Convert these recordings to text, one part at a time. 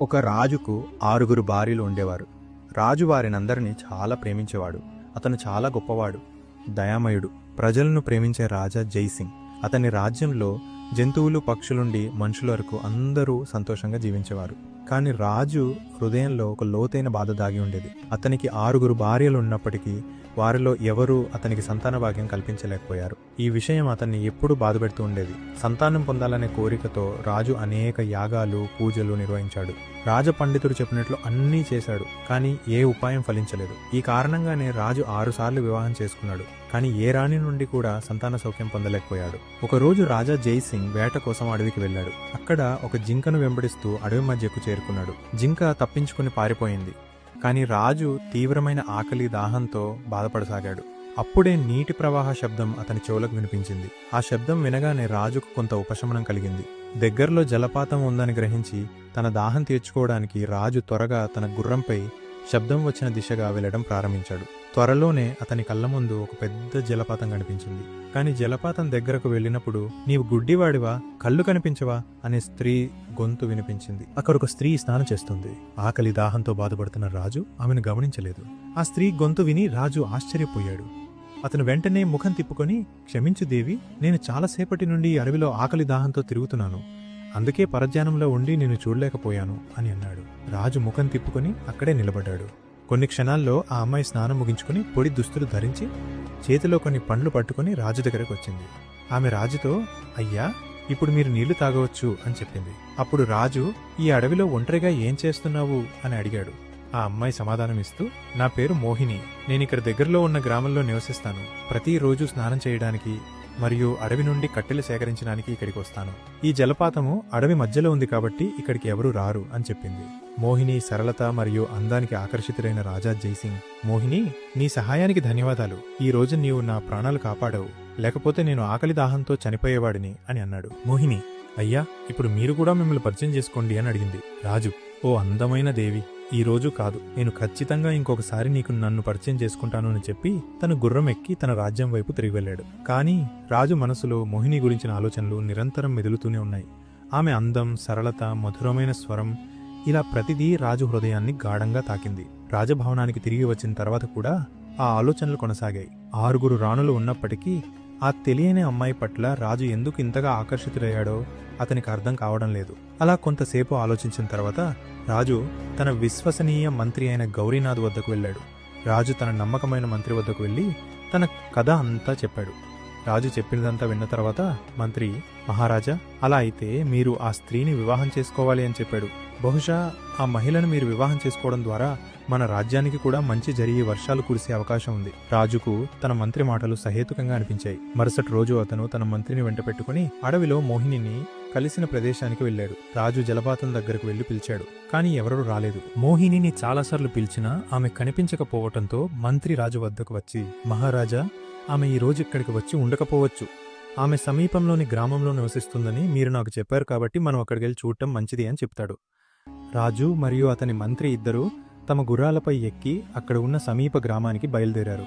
ఒక రాజుకు ఆరుగురు భార్యలు ఉండేవారు. రాజు వారినందరినీ చాలా ప్రేమించేవాడు. అతను చాలా గొప్పవాడు దయామయుడు. ప్రజలను ప్రేమించే రాజా జైసింగ్. అతని రాజ్యంలో జంతువులు పక్షులుండి మనుషుల వరకు అందరూ సంతోషంగా జీవించేవారు. కానీ రాజు హృదయంలో ఒక లోతైన బాధ దాగి ఉండేది. అతనికి ఆరుగురు భార్యలు ఉన్నప్పటికీ వారిలో ఎవరూ అతనికి సంతాన భాగ్యం కల్పించలేకపోయారు. ఈ విషయం అతన్ని ఎప్పుడూ బాధపెడుతూ ఉండేది. సంతానం పొందాలనే కోరికతో రాజు అనేక యాగాలు పూజలు నిర్వహించాడు. రాజ పండితుడు చెప్పినట్లు అన్నీ చేశాడు కానీ ఏ ఉపాయం ఫలించలేదు. ఈ కారణంగానే రాజు ఆరుసార్లు వివాహం చేసుకున్నాడు కానీ ఏ రాణి నుండి కూడా సంతాన సౌఖ్యం పొందలేకపోయాడు. ఒకరోజు రాజా జైసింగ్ వేట కోసం అడవికి వెళ్ళాడు. అక్కడ ఒక జింకను వెంబడిస్తూ అడవి మధ్యకు చేరుకున్నాడు జింక తప్పించుకుని పారిపోయింది. కానీ రాజు తీవ్రమైన ఆకలి దాహంతో బాధపడసాగాడు. అప్పుడే నీటి ప్రవాహ శబ్దం అతని చెవులకు వినిపించింది. ఆ శబ్దం వినగానే రాజుకు కొంత ఉపశమనం కలిగింది. దగ్గరలో జలపాతం ఉందని గ్రహించి తన దాహం తీర్చుకోవడానికి రాజు త్వరగా తన గుర్రంపై శబ్దం వచ్చిన దిశగా వెళ్ళడం ప్రారంభించాడు. త్వరలోనే అతని కళ్ళ ముందు ఒక పెద్ద జలపాతం కనిపించింది. కానీ జలపాతం దగ్గరకు వెళ్ళినప్పుడు నీవు గుడ్డివాడివా? కళ్ళు కనిపించవా? అనే స్త్రీ గొంతు వినిపించింది. అక్కడ ఒక స్త్రీ స్నానం చేస్తుంది. ఆకలి దాహంతో బాధపడుతున్న రాజు ఆమెను గమనించలేదు. ఆ స్త్రీ గొంతు విని రాజు ఆశ్చర్యపోయాడు. అతను వెంటనే ముఖం తిప్పుకొని క్షమించు దేవి నేను చాలాసేపటి నుండి అడవిలో ఆకలి దాహంతో తిరుగుతున్నాను. అందుకే పరధ్యానంలో ఉండి నేను చూడలేకపోయాను అని అన్నాడు. రాజు ముఖం తిప్పుకొని అక్కడే నిలబడ్డాడు. కొన్ని క్షణాల్లో ఆ అమ్మాయి స్నానం ముగించుకుని పొడి దుస్తులు ధరించి చేతిలో కొన్ని పండ్లు పట్టుకుని రాజు దగ్గరకు వచ్చింది. ఆమె రాజుతో అయ్యా ఇప్పుడు మీరు నీళ్ళు తాగవచ్చు అని చెప్పింది. అప్పుడు రాజు ఈ అడవిలో ఒంటరిగా ఏం చేస్తున్నావు? అని అడిగాడు. ఆ అమ్మాయి సమాధానం ఇస్తూ నా పేరు మోహిని. నేను ఇక్కడ దగ్గరలో ఉన్న గ్రామంలో నివసిస్తాను. ప్రతిరోజు స్నానం చేయడానికి మరియు అడవి నుండి కట్టెలు సేకరించడానికి ఇక్కడికి వస్తాను. ఈ జలపాతము అడవి మధ్యలో ఉంది కాబట్టి ఇక్కడికి ఎవరూ రారు అని చెప్పింది. మోహిని సరళత మరియు అందానికి ఆకర్షితులైన రాజా జైసింగ్. మోహిని నీ సహాయానికి ధన్యవాదాలు. ఈ రోజు నీవు నా ప్రాణాలు కాపాడావు. లేకపోతే నేను ఆకలి దాహంతో చనిపోయేవాడిని అని అన్నాడు. మోహిని అయ్యా ఇప్పుడు మీరు కూడా మిమ్మల్ని పరిచయం చేసుకోండి అని అడిగింది. రాజు ఓ అందమైన దేవి. ఈ రోజు కాదు. నేను ఖచ్చితంగా ఇంకొకసారి నీకు నన్ను పరిచయం చేసుకుంటాను అని చెప్పి తన గుర్రం ఎక్కి తన రాజ్యం వైపు తిరిగి వెళ్ళాడు. కానీ రాజు మనసులో మోహిని గురించిన ఆలోచనలు నిరంతరం మెదులుతూనే ఉన్నాయి. ఆమె అందం సరళత మధురమైన స్వరం ఇలా ప్రతిదీ రాజు హృదయాన్ని గాఢంగా తాకింది. రాజభవనానికి తిరిగి వచ్చిన తర్వాత కూడా ఆ ఆలోచనలు కొనసాగాయి. ఆరుగురు రాణులు ఉన్నప్పటికీ ఆ తెలియని అమ్మాయి పట్ల రాజు ఎందుకు ఇంతగా ఆకర్షితుడయ్యాడో అతనికి అర్థం కావడం లేదు. అలా కొంతసేపు ఆలోచించిన తర్వాత రాజు తన విశ్వసనీయ మంత్రి అయిన గౌరీనాథ్ వద్దకు వెళ్ళాడు. రాజు తన నమ్మకమైన మంత్రి వద్దకు వెళ్ళి తన కథ అంతా చెప్పాడు. రాజు చెప్పినదంతా విన్న తర్వాత మంత్రి మహారాజా అలా అయితే మీరు ఆ స్త్రీని వివాహం చేసుకోవాలి అని చెప్పాడు. బహుశా ఆ మహిళను మీరు వివాహం చేసుకోవడం ద్వారా మన రాజ్యానికి కూడా మంచి జరిగి వర్షాలు కురిసే అవకాశం ఉంది. రాజుకు తన మంత్రి మాటలు సహేతుకంగా అనిపించాయి. మరుసటి రోజు అతను తన మంత్రిని వెంట పెట్టుకుని అడవిలో మోహినిని కలిసిన ప్రదేశానికి వెళ్ళాడు. రాజు జలపాతం దగ్గరకు వెళ్ళి పిలిచాడు. కానీ ఎవరూ రాలేదు. మోహినిని చాలాసార్లు పిలిచినా ఆమె కనిపించకపోవటంతో మంత్రి రాజు వద్దకు వచ్చి మహారాజా ఆమె ఈ రోజు ఇక్కడికి వచ్చి ఉండకపోవచ్చు. ఆమె సమీపంలోని గ్రామంలో నివసిస్తుందని మీరు నాకు చెప్పారు కాబట్టి మనం అక్కడికి వెళ్ళి చూడటం మంచిది అని చెప్తాడు. రాజు మరియు అతని మంత్రి ఇద్దరూ తమ గుర్రాలపై ఎక్కి అక్కడ ఉన్న సమీప గ్రామానికి బయలుదేరారు.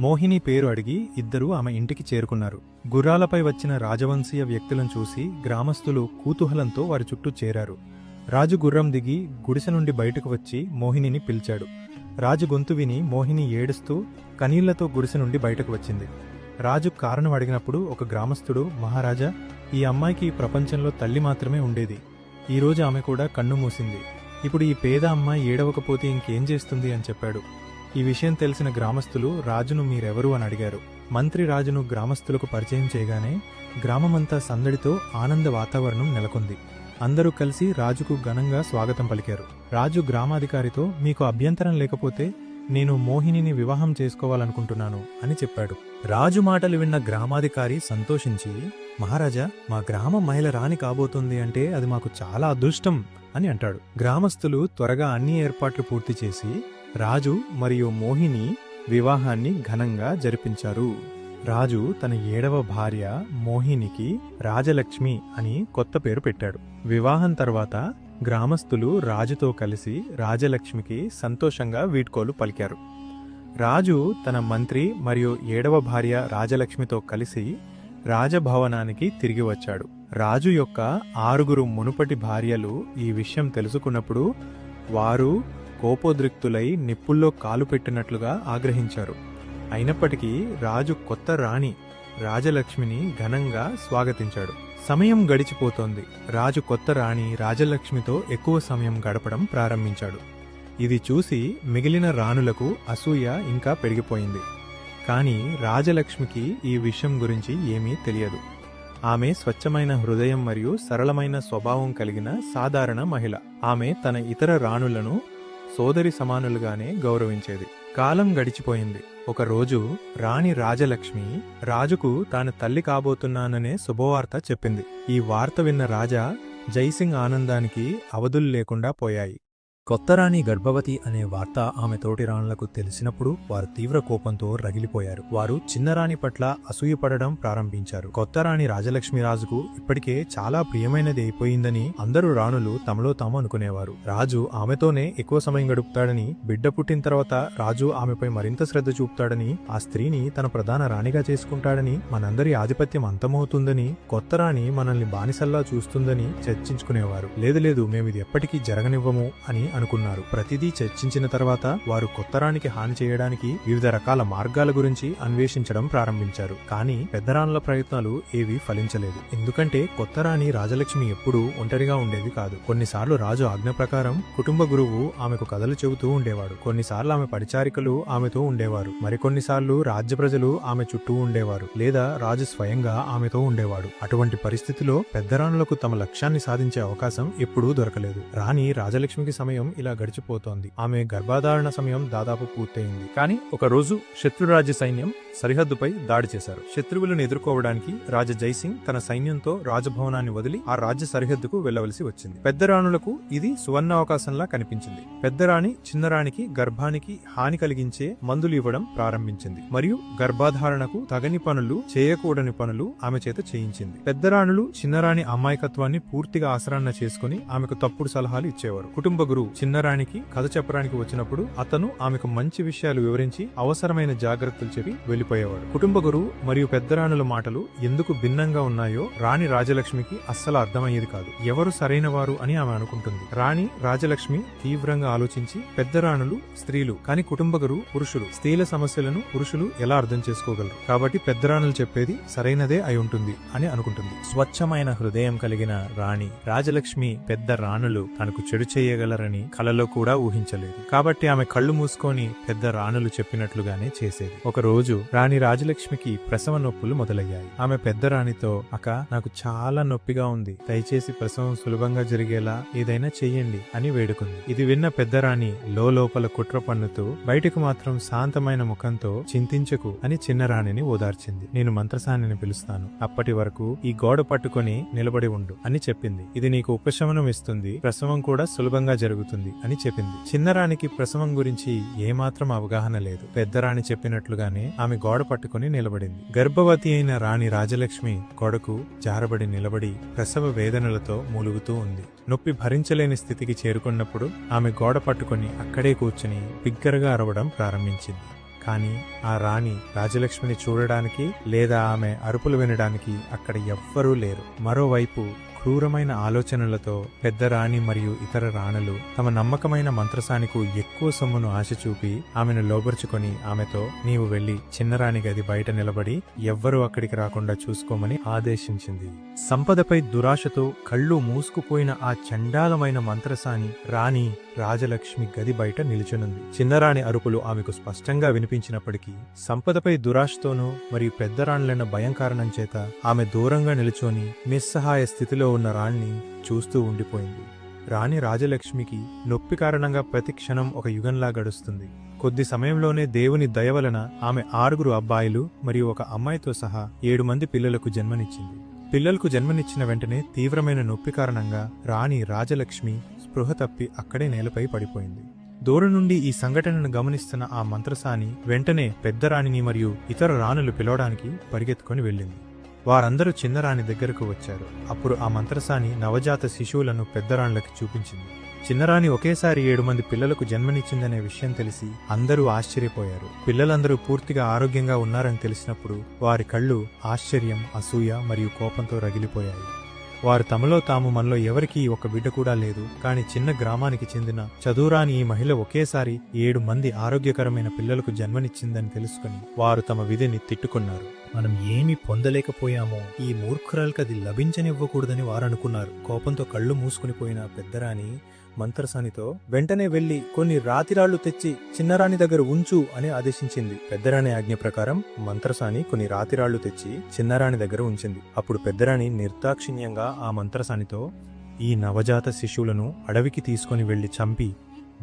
మోహిని పేరు అడిగి ఇద్దరూ ఆమె ఇంటికి చేరుకున్నారు. గుర్రాలపై వచ్చిన రాజవంశీయ వ్యక్తులను చూసి గ్రామస్తులు కుతూహలంతో వారి చుట్టూ చేరారు. రాజు గుర్రం దిగి గుడిసె నుండి బయటకు వచ్చి మోహినిని పిలిచాడు. రాజు గొంతు విని మోహిని ఏడుస్తూ కనీళ్ళతో గుడిసె నుండి బయటకు వచ్చింది. రాజు కారణం అడిగినప్పుడు ఒక గ్రామస్తుడు మహారాజా ఈ అమ్మాయికి ఈ ప్రపంచంలో తల్లి మాత్రమే ఉండేది. ఈరోజు ఆమె కూడా కన్ను మూసింది. ఇప్పుడు ఈ పేద అమ్మాయి ఏడవకపోతే ఇంకేం చేస్తుంది? అని చెప్పాడు. ఈ విషయం తెలిసిన గ్రామస్తులు రాజును మీరెవరు అని అడిగారు. మంత్రి రాజును గ్రామస్తులకు పరిచయం చేయగానే గ్రామమంతా సందడితో ఆనంద వాతావరణం నెలకొంది. అందరూ కలిసి రాజుకు ఘనంగా స్వాగతం పలికారు. రాజు గ్రామాధికారితో మీకు అభ్యంతరం లేకపోతే నేను మోహినిని వివాహం చేసుకోవాలనుకుంటున్నాను అని చెప్పాడు. రాజు మాటలు విన్న గ్రామాధికారి సంతోషించి మహారాజా మా గ్రామ మహిళ రాణి కాబోతుంది అంటే అది మాకు చాలా అదృష్టం అని అంటాడు. గ్రామస్తులు త్వరగా అన్ని ఏర్పాట్లు పూర్తి చేసి రాజు మరియు మోహిని వివాహాన్ని ఘనంగా జరిపించారు. రాజు తన ఏడవ భార్య మోహినికి రాజలక్ష్మి అని కొత్త పేరు పెట్టాడు. వివాహం తర్వాత గ్రామస్తులు రాజుతో కలిసి రాజలక్ష్మికి సంతోషంగా వీడ్కోలు పలికారు. రాజు తన మంత్రి మరియు ఏడవ భార్య రాజలక్ష్మితో కలిసి రాజభవనానికి తిరిగి వచ్చాడు. రాజు యొక్క ఆరుగురు మునుపటి భార్యలు ఈ విషయం తెలుసుకున్నప్పుడు వారు కోపోద్రిక్తులై నిప్పుల్లో కాలు పెట్టినట్లుగా ఆగ్రహించారు. అయినప్పటికీ రాజు కొత్త రాణి రాజలక్ష్మిని ఘనంగా స్వాగతించాడు. సమయం గడిచిపోతోంది. రాజు కొత్త రాణి రాజలక్ష్మితో ఎక్కువ సమయం గడపడం ప్రారంభించాడు. ఇది చూసి మిగిలిన రాణులకు అసూయ ఇంకా పెరిగిపోయింది. కానీ రాజలక్ష్మికి ఈ విషయం గురించి ఏమీ తెలియదు. ఆమె స్వచ్ఛమైన హృదయం మరియు సరళమైన స్వభావం కలిగిన సాధారణ మహిళ. ఆమె తన ఇతర రాణులను సోదరి సమానులుగానే గౌరవించేది. కాలం గడిచిపోయింది. ఒకరోజు రాణి రాజలక్ష్మి రాజుకు తాను తల్లి కాబోతున్నాననే శుభవార్త చెప్పింది. ఈ వార్త విన్న రాజా జైసింగ్ ఆనందానికి అవధులు లేకుండా పోయాయి. కొత్త రాణి గర్భవతి అనే వార్త ఆమె తోటి రాణులకు తెలిసినప్పుడు వారు తీవ్ర కోపంతో రగిలిపోయారు. వారు చిన్నరాణి పట్ల అసూయపడడం ప్రారంభించారు. కొత్త రాణి రాజలక్ష్మి రాజుకు ఇప్పటికే చాలా ప్రియమైనది అయిపోయిందని అందరూ రాణులు తమలో తాము అనుకునేవారు. రాజు ఆమెతోనే ఎక్కువ సమయం గడుపుతాడని బిడ్డ పుట్టిన తర్వాత రాజు ఆమెపై మరింత శ్రద్ధ చూపుతాడని ఆ స్త్రీని తన ప్రధాన రాణిగా చేసుకుంటాడని మనందరి ఆధిపత్యం అంతమవుతుందని కొత్త రాణి మనల్ని బానిసల్లా చూస్తుందని చర్చించుకునేవారు. లేదు లేదు మేమిది ఎప్పటికీ జరగనివ్వము అని అనుకున్నారు. ప్రతిదీ చర్చించిన తర్వాత వారు కొత్త రాణికి హాని చేయడానికి వివిధ రకాల మార్గాల గురించి అన్వేషించడం ప్రారంభించారు. కానీ పెద్దరాన్ల ప్రయత్నాలు ఏవీ ఫలించలేదు. ఎందుకంటే కొత్త రాణి రాజలక్ష్మి ఎప్పుడూ ఒంటరిగా ఉండేది కాదు. కొన్నిసార్లు రాజు ఆజ్ఞ ప్రకారం కుటుంబ గురువు ఆమెకు కథలు చెబుతూ ఉండేవాడు. కొన్నిసార్లు ఆమె పరిచారికలు ఆమెతో ఉండేవారు. మరికొన్నిసార్లు రాజ్య ప్రజలు ఆమె చుట్టూ ఉండేవారు లేదా రాజు స్వయంగా ఆమెతో ఉండేవాడు. అటువంటి పరిస్థితిలో పెద్దరాణులకు తమ లక్ష్యాన్ని సాధించే అవకాశం ఎప్పుడూ దొరకలేదు. రాణి రాజలక్ష్మికి సమయం ఇలా గడిచిపోతోంది. ఆమె గర్భధారణ సమయం దాదాపు పూర్తయింది. కానీ ఒక రోజు శత్రురాజ్య సైన్యం సరిహద్దుపై దాడి చేశారు. శత్రువులను ఎదుర్కోవడానికి రాజా జైసింగ్ తన సైన్యంతో రాజభవనాన్ని వదిలి ఆ రాజ్య సరిహద్దుకు వెళ్ళవలసి వచ్చింది. పెద్ద రాణులకు ఇది సువర్ణ అవకాశంలా కనిపించింది. పెద్ద రాణి చిన్నరాణికి గర్భానికి హాని కలిగించే మందులు ఇవ్వడం ప్రారంభించింది. మరియు గర్భాధారణకు తగని పనులు చేయకూడని పనులు ఆమె చేత చేయించింది. పెద్ద రాణులు చిన్నరాణి అమాయకత్వాన్ని పూర్తిగా ఆసరాన్న చేసుకుని ఆమెకు తప్పుడు సలహాలు ఇచ్చేవారు. కుటుంబ గురువు చిన్నరాణికి కథ చెప్పడానికి వచ్చినప్పుడు అతను ఆమెకు మంచి విషయాలు వివరించి అవసరమైన జాగ్రత్తలు చెప్పి వెళ్ళిపోయేవాడు కుటుంబ గురువు మరియు పెద్దరాణుల మాటలు ఎందుకు భిన్నంగా ఉన్నాయో రాణి రాజలక్ష్మికి అస్సలు అర్థమయ్యేది కాదు. ఎవరు సరైన వారు అని ఆమె అనుకుంటుంది. రాణి రాజలక్ష్మి తీవ్రంగా ఆలోచించి పెద్దరాణులు స్త్రీలు కానీ కుటుంబ గురువు పురుషులు స్త్రీల సమస్యలను పురుషులు ఎలా అర్థం చేసుకోగలరు? కాబట్టి పెద్దరాణులు చెప్పేది సరైనదే అయి ఉంటుంది అని అనుకుంటుంది. స్వచ్ఛమైన హృదయం కలిగిన రాణి రాజలక్ష్మి పెద్ద రాణులు తనకు చెడు చేయగలరని కలలో కూడా ఊహించలేదు. కాబట్టి ఆమె కళ్ళు మూసుకొని పెద్ద రాణులు చెప్పినట్లుగానే చేసేది. ఒక రోజు రాణి రాజలక్ష్మికి ప్రసవ నొప్పులు మొదలయ్యాయి. ఆమె పెద్ద రాణితో అక నాకు చాలా నొప్పిగా ఉంది. దయచేసి ప్రసవం సులభంగా జరిగేలా ఏదైనా చెయ్యండి అని వేడుకుంది. ఇది విన్న పెద్ద రాణి లోపల కుట్ర పన్నుతూ బయటకు మాత్రం శాంతమైన ముఖంతో చింతించకు అని చిన్న రాణిని ఓదార్చింది. నేను మంత్రసానిని పిలుస్తాను. అప్పటి వరకు ఈ గోడ పట్టుకొని నిలబడి ఉండు అని చెప్పింది. ఇది నీకు ఉపశమనం ఇస్తుంది. ప్రసవం కూడా సులభంగా జరుగుతుంది. అని చెప్పింది. చిన్నరాణికి ప్రసవం గురించి ఏమాత్రం అవగాహన లేదు. పెద్దరాణి చెప్పినట్లుగానే ఆమె గోడ పట్టుకుని నిలబడింది. గర్భవతి అయిన రాణి రాజలక్ష్మి గోడకు జారబడి నిలబడి ప్రసవ వేదనలతో మూలుగుతూ ఉంది. నొప్పి భరించలేని స్థితికి చేరుకున్నప్పుడు ఆమె గోడ పట్టుకుని అక్కడే కూర్చుని బిగ్గరగా అరవడం ప్రారంభించింది. కానీ ఆ రాణి రాజలక్ష్మిని చూడడానికి లేదా ఆమె అరుపులు వినడానికి అక్కడ ఎవ్వరూ లేరు. మరోవైపు క్రూరమైన ఆలోచనలతో పెద్ద రాణి మరియు ఇతర రాణులు తమ నమ్మకమైన మంత్రసానికు ఎక్కువ సొమ్మును ఆశ చూపి ఆమెను లోబర్చుకొని ఆమెతో నీవు వెళ్ళి చిన్నరాణి గది బయట నిలబడి ఎవ్వరూ అక్కడికి రాకుండా చూసుకోమని ఆదేశించింది. సంపదపై దురాశతో కళ్ళు మూసుకుపోయిన ఆ చండాలమైన మంత్రసాని రాణి రాజలక్ష్మి గది బయట నిలుచునుంది. చిన్నరాణి అరుపులు ఆమెకు స్పష్టంగా వినిపించినప్పటికీ సంపదపై దురాశతోనూ మరియు పెద్దరాణులైన భయం కారణం చేత ఆమె దూరంగా నిలుచొని నిస్సహాయ స్థితిలో ఉన్న రాణ్ణి చూస్తూ ఉండిపోయింది. రాణి రాజలక్ష్మికి నొప్పి కారణంగా ప్రతి క్షణం ఒక యుగంలా గడుస్తుంది. కొద్ది సమయంలోనే దేవుని దయ వలన ఆమె ఆరుగురు అబ్బాయిలు మరియు ఒక అమ్మాయితో సహా ఏడు మంది పిల్లలకు జన్మనిచ్చింది. పిల్లలకు జన్మనిచ్చిన వెంటనే తీవ్రమైన నొప్పి కారణంగా రాణి రాజలక్ష్మి స్పృహ తప్పి అక్కడే నేలపై పడిపోయింది. దూరం నుండి ఈ సంఘటనను గమనిస్తున్న ఆ మంత్రసాని వెంటనే పెద్ద రాణిని మరియు ఇతర రాణులు పిలవడానికి పరిగెత్తుకొని వెళ్ళింది. వారందరూ చిన్నరాణి దగ్గరకు వచ్చారు. అప్పుడు ఆ మంత్రసాని నవజాత శిశువులను పెద్దరాణులకు చూపించింది. చిన్నరాణి ఒకేసారి ఏడు మంది పిల్లలకు జన్మనిచ్చిందనే విషయం తెలిసి అందరూ ఆశ్చర్యపోయారు. పిల్లలందరూ పూర్తిగా ఆరోగ్యంగా ఉన్నారని తెలిసినప్పుడు వారి కళ్ళు ఆశ్చర్యం అసూయ మరియు కోపంతో రగిలిపోయాయి. వారు తమలో తాము మనలో ఎవరికీ ఒక బిడ్డ కూడా లేదు. కానీ చిన్న గ్రామానికి చెందిన చదువురాని ఈ మహిళ ఒకేసారి ఏడు మంది ఆరోగ్యకరమైన పిల్లలకు జన్మనిచ్చిందని తెలుసుకుని వారు తమ విధిని తిట్టుకున్నారు. మనం ఏమి పొందలేకపోయామో ఈ మూర్ఖురాలకు అది లభించనివ్వకూడదని వారు అనుకున్నారు. కోపంతో కళ్ళు మూసుకుని పోయిన పెద్దరాని మంత్రసానితో వెంటనే వెళ్ళి కొన్ని రాతిరాళ్ళు తెచ్చి చిన్నరాణి దగ్గర ఉంచు అని ఆదేశించింది. పెద్దరాణి ఆజ్ఞ ప్రకారం మంత్రసాని కొన్ని రాతిరాళ్ళు తెచ్చి చిన్నరాణి దగ్గర ఉంచింది. అప్పుడు పెద్దరాణి నిర్దాక్షిణ్యంగా ఆ మంత్రసానితో ఈ నవజాత శిశువులను అడవికి తీసుకుని వెళ్ళి చంపి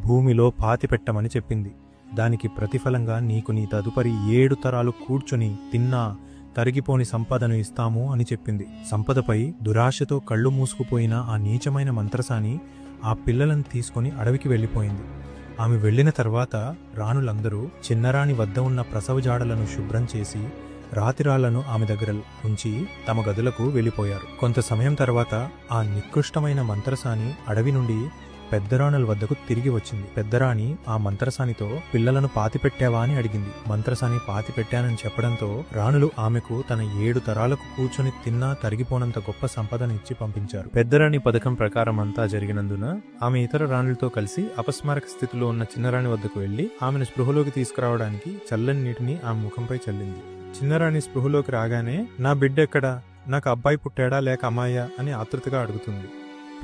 భూమిలో పాతిపెట్టమని చెప్పింది. దానికి ప్రతిఫలంగా నీకు నీ తదుపరి ఏడు తరాలు కూర్చుని తిన్నా తరిగిపోని సంపదను ఇస్తాము అని చెప్పింది. సంపదపై దురాశతో కళ్ళు మూసుకుపోయిన ఆ నీచమైన మంత్రసాని ఆ పిల్లలను తీసుకుని అడవికి వెళ్ళిపోయింది. ఆమె వెళ్ళిన తర్వాత రాణులందరూ చిన్నరాణి వద్ద ఉన్న ప్రసవ జాడలను శుభ్రం చేసి రాతిరాళ్ళను ఆమె దగ్గర ఉంచి తమ గదులకు వెళ్ళిపోయారు. కొంత సమయం తర్వాత ఆ నికృష్టమైన మంత్రసాని అడవి నుండి పెద్దరాణుల వద్దకు తిరిగి వచ్చింది. పెద్దరాణి ఆ మంత్రసానితో పిల్లలను పాతిపెట్టావా అని అడిగింది. మంత్రసాని పాతిపెట్టానని చెప్పడంతో రాణులు ఆమెకు తన ఏడు తరాలకు కూర్చొని తిన్నా తరిగిపోనంత గొప్ప సంపదను ఇచ్చి పంపించారు. పెద్దరాణి పథకం ప్రకారం అంతా జరిగినందున ఆమె ఇతర రాణులతో కలిసి అపస్మారక స్థితిలో ఉన్న చిన్నరాణి వద్దకు వెళ్ళి ఆమెను స్పృహలోకి తీసుకురావడానికి చల్లని నీటిని ఆమె ముఖంపై చల్లింది. చిన్నరాణి స్పృహలోకి రాగానే నా బిడ్డ ఎక్కడా నాకు అబ్బాయి పుట్టాడా లేక అమ్మాయా? అని ఆతృతగా అడుగుతుంది.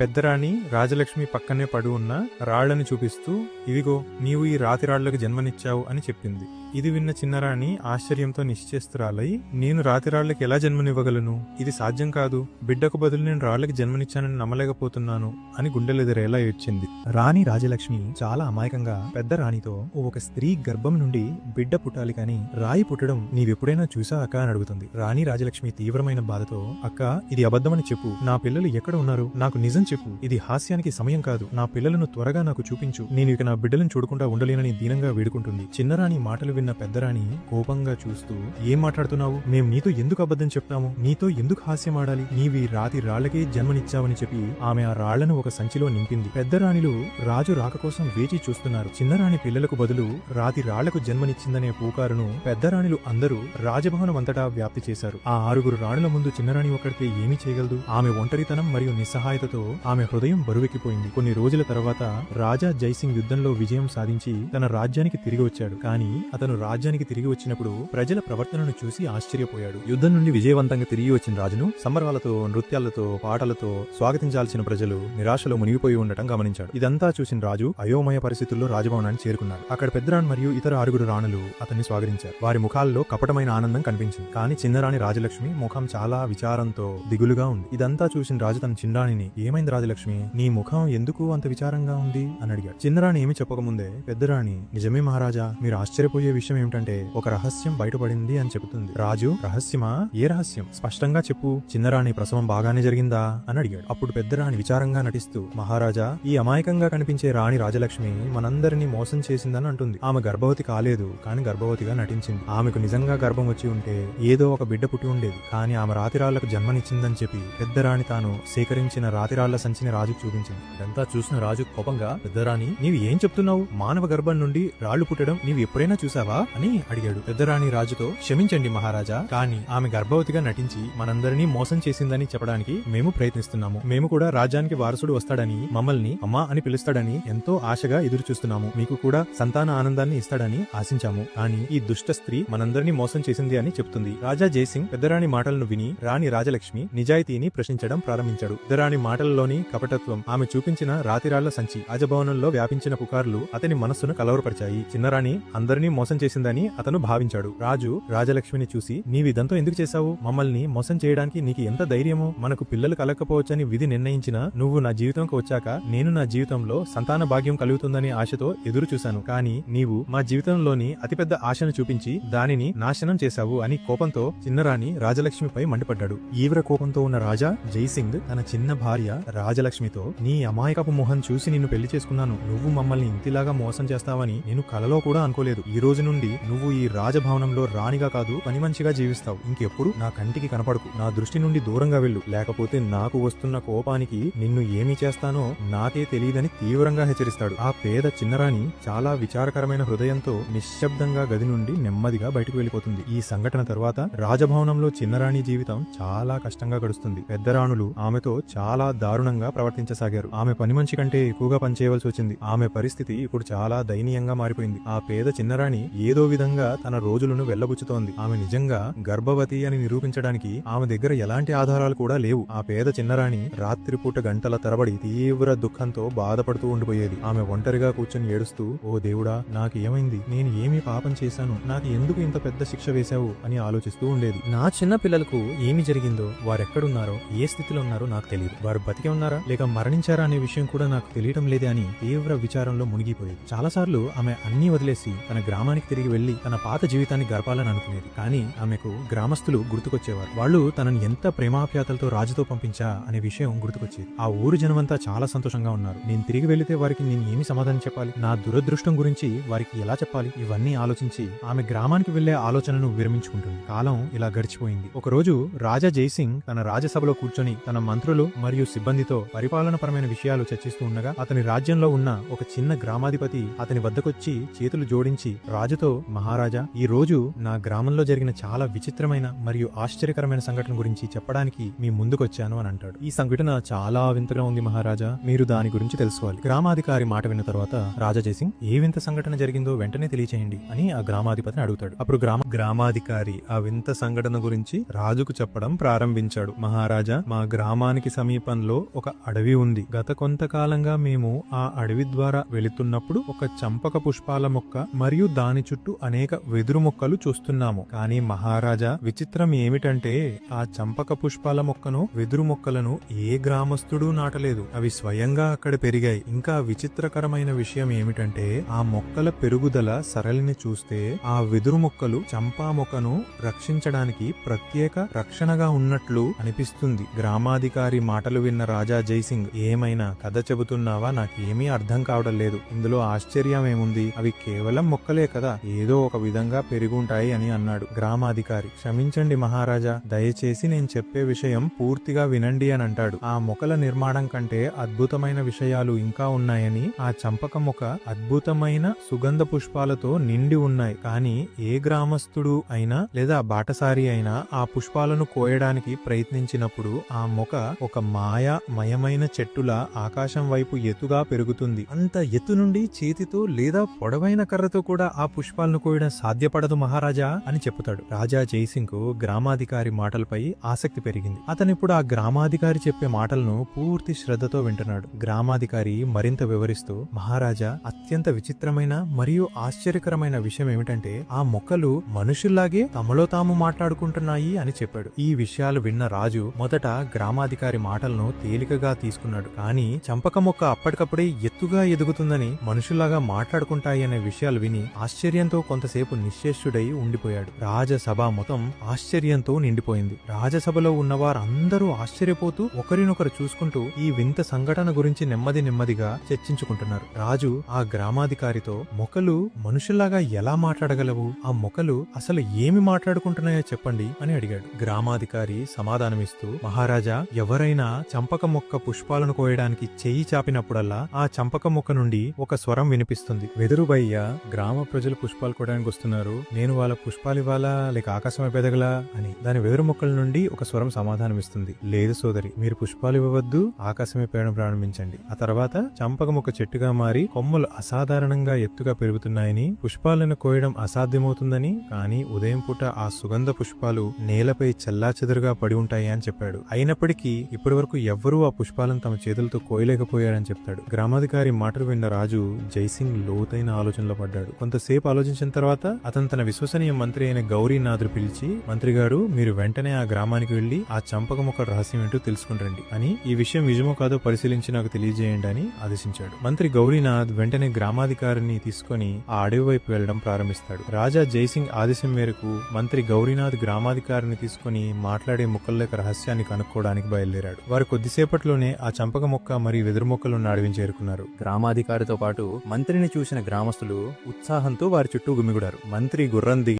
పెద్దరాణి రాజలక్ష్మి పక్కనే పడు ఉన్న రాళ్ళను చూపిస్తూ ఇదిగో నీవు ఈ రాతి రాళ్ళకు జన్మనిచ్చావు అని చెప్పింది. ఇది విన్న చిన్నరాణి ఆశ్చర్యంతో నిశ్చేస్తురాలై నేను రాతిరాళ్ళకి ఎలా జన్మనివ్వగలను? ఇది సాధ్యం కాదు. బిడ్డకు బదులు నేను రాళ్ళకి జన్మనిచ్చానని నమ్మలేకపోతున్నాను అని గుండెలెదిరేలా ఏడ్చింది. రాణి రాజలక్ష్మి చాలా అమాయకంగా పెద్ద రాణితో ఒక స్త్రీ గర్భం నుండి బిడ్డ పుట్టాలి కాని రాయి పుట్టడం నీవెప్పుడైనా చూసా అక్క? అని అడుగుతుంది. రాణి రాజలక్ష్మి తీవ్రమైన బాధతో అక్క ఇది అబద్ధమని చెప్పు. నా పిల్లలు ఎక్కడ ఉన్నారు? నాకు నిజం చెప్పు. ఇది హాస్యానికి సమయం కాదు. నా పిల్లలను త్వరగా నాకు చూపించు. నేను ఇక నా బిడ్డలను చూడకుండా ఉండలేనని దీనంగా వేడుకుంటుంది చిన్నరాణి మాటలు విన్న పెద్దరాణి కోపంగా చూస్తూ ఏం మాట్లాడుతున్నావు? మేము నీతో ఎందుకు అబద్ధం చెప్తాము? నీతో ఎందుకు హాస్యం ఆడాలి? నీవి రాతి రాళ్ళకే జన్మనిచ్చావని చెప్పి ఆమె ఆ రాళ్ళను ఒక సంచిలో నింపింది. పెద్దరాణిలు రాజు రాక కోసం వేచి చూస్తున్నారు. చిన్నరాణి పిల్లలకు బదులు రాతి రాళ్ళకు జన్మనిచ్చిందనే పూకారును పెద్దరాణిలు అందరూ రాజభవనం అంతటా వ్యాప్తి చేశారు. ఆ ఆరుగురు రాణుల ముందు చిన్నరాణి ఒకరితే ఏమీ చేయగలదు? ఆమె ఒంటరితనం మరియు నిస్సహాయతతో ఆమె హృదయం బరువెక్కిపోయింది. కొన్ని రోజుల తర్వాత రాజా జైసింగ్ యుద్ధంలో విజయం సాధించి తన రాజ్యానికి తిరిగి వచ్చాడు. కానీ అతను అతను రాజ్యానికి తిరిగి వచ్చినప్పుడు ప్రజల ప్రవర్తనను చూసి ఆశ్చర్యపోయాడు. యుద్ధం నుండి విజయవంతంగా తిరిగి వచ్చిన రాజును సంబరాలతో నృత్యాలతో పాటలతో స్వాగతించాల్సిన ప్రజలు నిరాశలో మునిగిపోయి ఉండటం గమనించాడు. ఇదంతా చూసిన రాజు అయోమయ పరిస్థితుల్లో రాజభవనాన్ని చేరుకున్నాడు. అక్కడ పెద్దరాణ్ మరియు ఇతర ఆరుగురు రాణులు అతన్ని స్వాగతించారు. వారి ముఖాల్లో కపటమైన ఆనందం కనిపించింది. కానీ చిన్నరాణి రాజలక్ష్మి ముఖం చాలా విచారంతో దిగులుగా ఉంది. ఇదంతా చూసిన రాజు తన చిన్నరాణిని ఏమైంది రాజలక్ష్మి? నీ ముఖం ఎందుకు అంత విచారంగా ఉంది? అని అడిగాడు. చిన్నరాణి ఏమి చెప్పకముందే పెద్దరాణి నిజమే మహారాజా మీరు ఆశ్చర్యపోయే విషయం ఏమిటంటే ఒక రహస్యం బయటపడింది అని చెబుతుంది. రాజు రహస్యమా? ఏ రహస్యం? స్పష్టంగా చెప్పు. చిన్నరాణి ప్రసవం బాగానే జరిగిందా? అని అడిగాడు. అప్పుడు పెద్దరాణి విచారంగా నటిస్తూ మహారాజా ఈ అమాయకంగా కనిపించే రాణి రాజలక్ష్మి మనందరినీ మోసం చేసిందని అంటుంది. ఆమె గర్భవతి కాలేదు కానీ గర్భవతిగా నటించింది. ఆమెకు నిజంగా గర్భం వచ్చి ఉంటే ఏదో ఒక బిడ్డ పుట్టి ఉండేది. కానీ ఆమె రాతిరాళ్ళకు జన్మనిచ్చిందని చెప్పి పెద్దరాణి తాను సేకరించిన రాతిరాళ్ళ సంచిని రాజుకు చూపించింది. ఇదంతా చూసిన రాజు కోపంగా పెద్దరాణి నీవు ఏం చెప్తున్నావు? మానవ గర్భం నుండి రాళ్ళు పుట్టడం నీవు ఎప్పుడైనా చూసావు? అని అడిగాడు. పెద్దరాణి రాజుతో క్షమించండి మహారాజా కానీ ఆమె గర్భవతిగా నటించి మనందరినీ మోసం చేసిందని చెప్పడానికి మేము ప్రయత్నిస్తున్నాము. మేము కూడా రాజ్యానికి వారసుడు వస్తాడని మమ్మల్ని అమ్మా అని పిలుస్తాడని ఎంతో ఆశగా ఎదురు చూస్తున్నాము మీకు కూడా సంతాన ఆనందాన్ని ఇస్తాడని ఆశించాము. కానీ ఈ దుష్ట స్త్రీ మనందరినీ మోసం చేసింది అని చెప్తుంది. రాజా జయసింగ్ పెద్దరాణి మాటలను విని రాణి రాజలక్ష్మి నిజాయితీని ప్రశ్నించడం ప్రారంభించాడు. పెద్దరాణి మాటలలోని కపటత్వం ఆమె చూపించిన రాతిరాళ్ళ సంచి రాజభవనంలో వ్యాపించిన పుకార్లు అతని మనస్సును కలవరపరిచాయి. చిన్నరాణి అందరినీ మోసం చేసిందని అతను భావించాడు. రాజు రాజలక్ష్మిని చూసి నీవిదంతా ఎందుకు చేశావు? మమ్మల్ని మోసం చేయడానికి నీకు ఎంత ధైర్యమో? మనకు పిల్లలు కలగకపోవచ్చని విధి నిర్ణయించిన నువ్వు నా జీవితంకి వచ్చాక నేను నా జీవితంలో సంతాన భాగ్యం కలుగుతుందనే ఆశతో ఎదురు చూశాను. కానీ నీవు మా జీవితంలోని అతిపెద్ద ఆశను చూపించి దానిని నాశనం చేశావు అని కోపంతో చిన్నరాణి రాజలక్ష్మిపై మండిపడ్డాడు. ఈవ్ర కోపంతో ఉన్న రాజా జైసింగ్ తన చిన్న భార్య రాజలక్ష్మితో నీ అమాయకపు మొహం చూసి నిన్ను పెళ్ళి చేసుకున్నాను. నువ్వు మమ్మల్ని ఇంతలాగా మోసం చేస్తావని నేను కలలో కూడా అనుకోలేదు. ఈ రోజు నుండి నువ్వు ఈ రాజభవనంలో రాణిగా కాదు పని మంచిగా జీవిస్తావు. ఇంకెప్పుడు నా కంటికి కనపడకు. నా దృష్టి నుండి దూరంగా వెళ్ళు. లేకపోతే నాకు వస్తున్న కోపానికి నిన్ను ఏమి చేస్తానో నాకే తెలియదని తీవ్రంగా హెచ్చరిస్తాడు. ఆ పేద చిన్నరాణి చాలా విచారకరమైన హృదయంతో నిశ్శబ్దంగా గది నుండి నెమ్మదిగా బయటకు వెళ్ళిపోతుంది. ఈ సంఘటన తర్వాత రాజభవనంలో చిన్నరాణి జీవితం చాలా కష్టంగా గడుస్తుంది. పెద్దరాణులు ఆమెతో చాలా దారుణంగా ప్రవర్తించసాగారు. ఆమె పని మనిషి కంటే ఎక్కువగా పనిచేయవలసి వచ్చింది. ఆమె పరిస్థితి ఇప్పుడు చాలా దయనీయంగా మారిపోయింది. ఆ పేద చిన్నరాణి ఏదో విధంగా తన రోజులను వెళ్ళబుచ్చుతోంది ఆమె నిజంగా గర్భవతి అని నిరూపించడానికి ఆమె దగ్గర ఎలాంటి ఆధారాలు కూడా లేవు. ఆ పేద చిన్నరాణి రాత్రిపూట గంటల తరబడి తీవ్ర దుఃఖంతో బాధపడుతూ ఉండిపోయేది. ఆమె ఒంటరిగా కూర్చొని ఏడుస్తూ ఓ దేవుడా నాకు ఏమైంది నేను ఏమి పాపం చేశాను? నాకు ఎందుకు ఇంత పెద్ద శిక్ష వేశావు? అని ఆలోచిస్తూ ఉండేది. నా చిన్న పిల్లలకు ఏమి జరిగిందో వారెక్కడున్నారో ఏ స్థితిలో ఉన్నారో నాకు తెలియదు వారు బతికే ఉన్నారా? లేక మరణించారా అనే విషయం కూడా నాకు తెలియటం లేదే అని తీవ్ర విచారంలో మునిగిపోయేది. చాలాసార్లు ఆమె అన్నీ వదిలేసి తన గ్రామానికి తిరిగి వెళ్ళి తన పాత జీవితాన్ని గడపాలని అనుకునేది. కానీ ఆమెకు గ్రామస్తులు గుర్తుకొచ్చేవారు. వాళ్ళు తనని ఎంత ప్రేమాప్యాతలతో రాజుతో పంపించా అనే విషయం గుర్తుకొచ్చేది. ఆ ఊరు జనమంతా చాలా సంతోషంగా ఉన్నారు. నేను తిరిగి వెళితే వారికి నేను ఏమి సమాధానం చెప్పాలి? నా దురదృష్టం గురించి వారికి ఎలా చెప్పాలి? ఇవన్నీ ఆలోచించి ఆమె గ్రామానికి వెళ్ళే ఆలోచనను విరమించుకుంటుంది. కాలం ఇలా గడిచిపోయింది. ఒకరోజు రాజా జైసింగ్ తన రాజ్యసభలో కూర్చొని తన మంత్రులు మరియు సిబ్బందితో పరిపాలనపరమైన విషయాలు చర్చిస్తూ ఉండగా అతని రాజ్యంలో ఉన్న ఒక చిన్న గ్రామాధిపతి అతని వద్దకొచ్చి చేతులు జోడించి రాజు రాజుతో మహారాజా ఈ రోజు నా గ్రామంలో జరిగిన చాలా విచిత్రమైన మరియు ఆశ్చర్యకరమైన సంఘటన గురించి చెప్పడానికి మీ ముందుకొచ్చాను అని అంటాడు. ఈ సంఘటన చాలా వింతగా ఉంది మహారాజా. మీరు దాని గురించి తెలుసుకోవాలి. గ్రామాధికారి మాట విన్న తర్వాత రాజా జయసింగ్ ఏ వింత సంఘటన జరిగిందో వెంటనే తెలియచేయండి అని ఆ గ్రామాధిపతిని అడుగుతాడు. అప్పుడు గ్రామ గ్రామాధికారి ఆ వింత సంఘటన గురించి రాజుకు చెప్పడం ప్రారంభించాడు. మహారాజా మా గ్రామానికి సమీపంలో ఒక అడవి ఉంది. గత కొంతకాలంగా మేము ఆ అడవి ద్వారా వెళుతున్నప్పుడు ఒక చంపక పుష్పాల మొక్క మరియు దాని దాని చుట్టూ అనేక వెదురు మొక్కలు చూస్తున్నాము. కానీ మహారాజా విచిత్రం ఏమిటంటే ఆ చంపక పుష్పాల మొక్కను వెదురు మొక్కలను ఏ గ్రామస్థుడు నాటలేదు. అవి స్వయంగా అక్కడ పెరిగాయి. ఇంకా విచిత్రకరమైన విషయం ఏమిటంటే ఆ మొక్కల పెరుగుదల సరళిని చూస్తే ఆ వెదురు మొక్కలు చంపా మొక్కను రక్షించడానికి ప్రత్యేక రక్షణగా ఉన్నట్లు అనిపిస్తుంది. గ్రామాధికారి మాటలు విన్న రాజా జైసింగ్ ఏమైనా కథ చెబుతున్నావా? నాకేమీ అర్థం కావడం లేదు. ఇందులో ఆశ్చర్యం ఏముంది? అవి కేవలం మొక్కలే కదా. ఏదో ఒక విధంగా పెరుగుంటాయి అని అన్నాడు గ్రామాధికారి. క్షమించండి మహారాజా దయచేసి నేను చెప్పే విషయం పూర్తిగా వినండి అని అంటాడు. ఆ మొక్కల నిర్మాణం కంటే అద్భుతమైన విషయాలు ఇంకా ఉన్నాయని ఆ చంపక మొక్క అద్భుతమైన సుగంధ పుష్పాలతో నిండి ఉన్నాయి. కానీ ఏ గ్రామస్తుడు అయినా లేదా బాటసారి అయినా ఆ పుష్పాలను కోయడానికి ప్రయత్నించినప్పుడు ఆ మొక్క ఒక మాయా మయమైన చెట్టులా ఆకాశం వైపు ఎత్తుగా పెరుగుతుంది. అంత ఎత్తు నుండి చేతితో లేదా పొడవైన కర్రతో కూడా ఆ పుష్పాలను కోయడం సాధ్యపడదు మహారాజా అని చెప్పుతాడు. రాజా జైసింగ్కు గ్రామాధికారి మాటలపై ఆసక్తి పెరిగింది. అతనిప్పుడు ఆ గ్రామాధికారి చెప్పే మాటలను పూర్తి శ్రద్ధతో వింటున్నాడు. గ్రామాధికారి మరింత వివరిస్తూ మహారాజా అత్యంత విచిత్రమైన మరియు ఆశ్చర్యకరమైన విషయం ఏమిటంటే ఆ మొక్కలు మనుషుల్లాగే తమలో తాము మాట్లాడుకుంటున్నాయి అని చెప్పాడు. ఈ విషయాలు విన్న రాజు మొదట గ్రామాధికారి మాటలను తేలికగా తీసుకున్నాడు. కానీ చంపక మొక్క అప్పటికప్పుడే ఎత్తుగా ఎదుగుతుందని మనుషుల్లాగా మాట్లాడుకుంటాయి అనే విషయాలు విని ఆశ్చర్య ఆశ్చర్యంతో కొంతసేపు నిశ్చేష్టుడై ఉండిపోయాడు. రాజసభ మొత్తం ఆశ్చర్యంతో నిండిపోయింది. రాజసభలో ఉన్న వారందరూ ఆశ్చర్యపోతూ ఒకరినొకరు చూసుకుంటూ ఈ వింత సంఘటన గురించి నెమ్మది నెమ్మదిగా చర్చించుకుంటున్నారు. రాజు ఆ గ్రామాధికారితో మొక్కలు మనుషుల్లాగా ఎలా మాట్లాడగలవు? ఆ మొక్కలు అసలు ఏమి మాట్లాడుకుంటున్నాయో చెప్పండి అని అడిగాడు. గ్రామాధికారి సమాధానమిస్తూ మహారాజా ఎవరైనా చంపక మొక్క పుష్పాలను కోయడానికి చెయ్యి చాపినప్పుడల్లా ఆ చంపక మొక్క నుండి ఒక స్వరం వినిపిస్తుంది. వెదురుబయ్య గ్రామ ప్రజలు పుష్పాలు కోయడానికి వస్తున్నారు. నేను వాళ్ళ పుష్పాలు ఇవ్వాలా? లేక ఆకాశమే పెదగలా అని దాని వెదురు మొక్కల నుండి ఒక స్వరం సమాధానం ఇస్తుంది. లేదు సోదరి మీరు పుష్పాలు ఇవ్వవద్దు. ఆకాశమే పేయడం ప్రారంభించండి. ఆ తర్వాత చంపక మొక్క చెట్టుగా మారి కొమ్మలు అసాధారణంగా ఎత్తుగా పెరుగుతున్నాయని పుష్పాలను కోయడం అసాధ్యమవుతుందని కానీ ఉదయం పూట ఆ సుగంధ పుష్పాలు నేలపై చెల్లాచెదురుగా పడి ఉంటాయి అని చెప్పాడు. అయినప్పటికీ ఇప్పటి వరకు ఎవ్వరూ ఆ పుష్పాలను తమ చేతులతో కోయలేకపోయారని చెప్తాడు. గ్రామాధికారి మాటలు విన్న రాజు జైసింగ్ లోతైన ఆలోచనలో పడ్డాడు. కొంతసేపు ఆలోచించిన తర్వాత అతను తన విశ్వసనీయ మంత్రి అయిన గౌరీనాథుడు పిలిచి మంత్రి గారు మీరు వెంటనే ఆ గ్రామానికి వెళ్ళి ఆ చంపక మొక్క రహస్యం ఏంటో తెలుసుకుంటండి అని ఈ విషయం నిజమో కాదో పరిశీలించి నాకు తెలియజేయండి అని ఆదేశించాడు. మంత్రి గౌరీనాథ్ వెంటనే గ్రామాధికారిని తీసుకుని ఆ అడవి వైపు వెళ్ళడం ప్రారంభిస్తాడు. రాజా జైసింగ్ ఆదేశం మేరకు మంత్రి గౌరీనాథ్ గ్రామాధికారిని తీసుకుని మాట్లాడే మొక్కల యొక్క రహస్యాన్ని కనుక్కోవడానికి బయలుదేరాడు. వారు కొద్దిసేపట్లోనే ఆ చంపక మొక్క మరియు వెదురు మొక్కలున్న అడవిని చేరుకున్నారు. గ్రామాధికారితో పాటు మంత్రిని చూసిన గ్రామస్తులు ఉత్సాహంతో వారి చుట్టూ గుమిగుడారు. మంత్రి గుర్రం దిగి